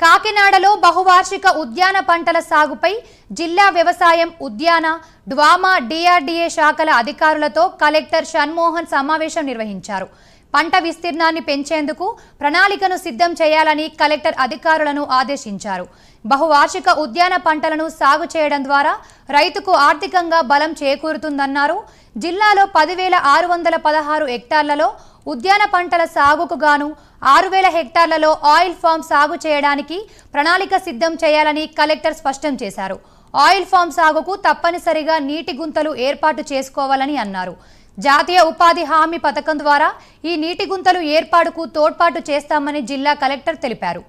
కాకినాడలో బహువార్షిక ఉద్యాన పంటల సాగుపై జిల్లా వ్యవసాయం ఉద్యాన డ్వామా డిఆర్డీఏ శాఖల అధికారులతో కలెక్టర్ షణ్మోహన్ సమావేశం నిర్వహించారు. పంట విస్తీర్ణాన్ని పెంచేందుకు ప్రణాళికను సిద్ధం చేయాలని కలెక్టర్ అధికారులను ఆదేశించారు. బహువార్షిక ఉద్యాన పంటలను సాగు చేయడం ద్వారా రైతుకు ఆర్థికంగా బలం చేకూరుతుందన్నారు. జిల్లాలో పదివేల ఆరు వందల పదహారు హెక్టార్లలో ఉద్యాన పంటల సాగుకు గాను ఆరు వేల హెక్టార్లలో ఆయిల్ ఫామ్ సాగు చేయడానికి ప్రణాళిక సిద్ధం చేయాలని కలెక్టర్ స్పష్టం చేశారు. ఆయిల్ ఫామ్ సాగుకు తప్పనిసరిగా నీటి గుంతలు ఏర్పాటు చేసుకోవాలని అన్నారు. జాతీయ ఉపాధి హామీ పథకం ద్వారా ఈ నీటి గుంతలు ఏర్పాటుకు తోడ్పాటు చేస్తామని జిల్లా కలెక్టర్ తెలిపారు.